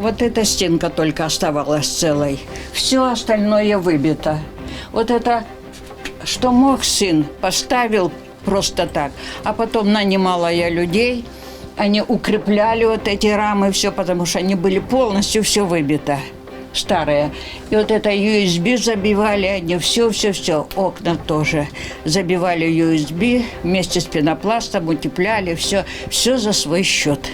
вот эта стенка только оставалась целой. Все остальное выбито. Вот это, что мог сын, поставил просто так. А потом нанимала я людей, они укрепляли вот эти рамы, все, потому что они были полностью все выбито старые. И вот это USB забивали они, все-все-все, окна тоже. Забивали USB вместе с пенопластом, утепляли, все, все за свой счет.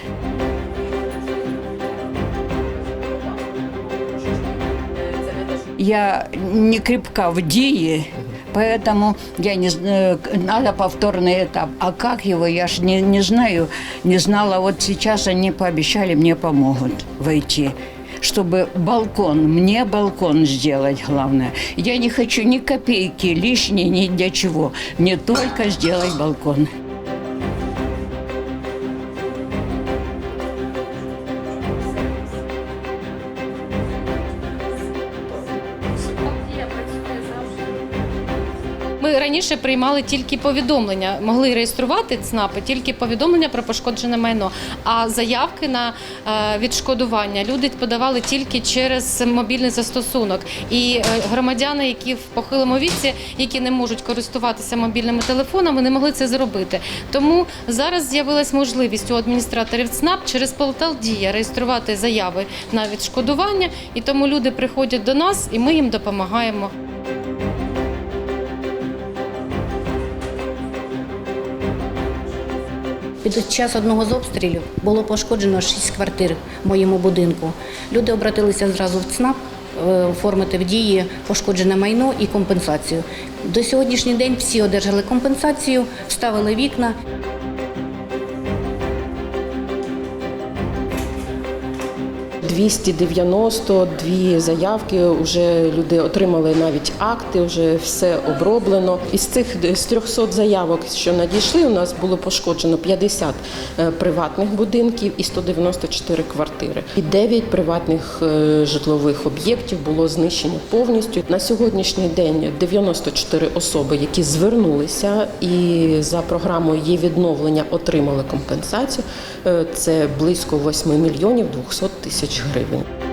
Я не крепка в дії, поэтому я не знаю, надо повторный этап. А как его, я ж не, не знаю, не знала. Вот сейчас они пообещали, мне помогут войти чтобы балкон, мне балкон сделать главное. Я не хочу ни копейки лишней, ни для чего. Мне только сделать балкон. Ми раніше приймали тільки повідомлення, могли реєструвати ЦНАПи, тільки повідомлення про пошкоджене майно. А заявки на е, відшкодування люди подавали тільки через мобільний застосунок. І е, громадяни, які в похилому віці, які не можуть користуватися мобільними телефонами, не могли це зробити. Тому зараз з'явилась можливість у адміністраторів ЦНАП через портал Дія реєструвати заяви на відшкодування. І тому люди приходять до нас, і ми їм допомагаємо. Під час одного з обстрілів було пошкоджено шість квартир в моєму будинку. Люди обратилися зразу в ЦНАП е, оформити в дії пошкоджене майно і компенсацію. До сьогоднішній день всі одержали компенсацію, вставили вікна. – 292 заявки. Вже люди отримали навіть акти, вже все оброблено. Із цих з 300 заявок, що надійшли, у нас було пошкоджено 50 е, приватних будинків і 194 квартири. І 9 приватних е, житлових об'єктів було знищено повністю. На сьогоднішній день 94 особи, які звернулися і за програмою є відновлення, отримали компенсацію. Е, Це близько 8 мільйонів 200 тисяч ছড়াবেন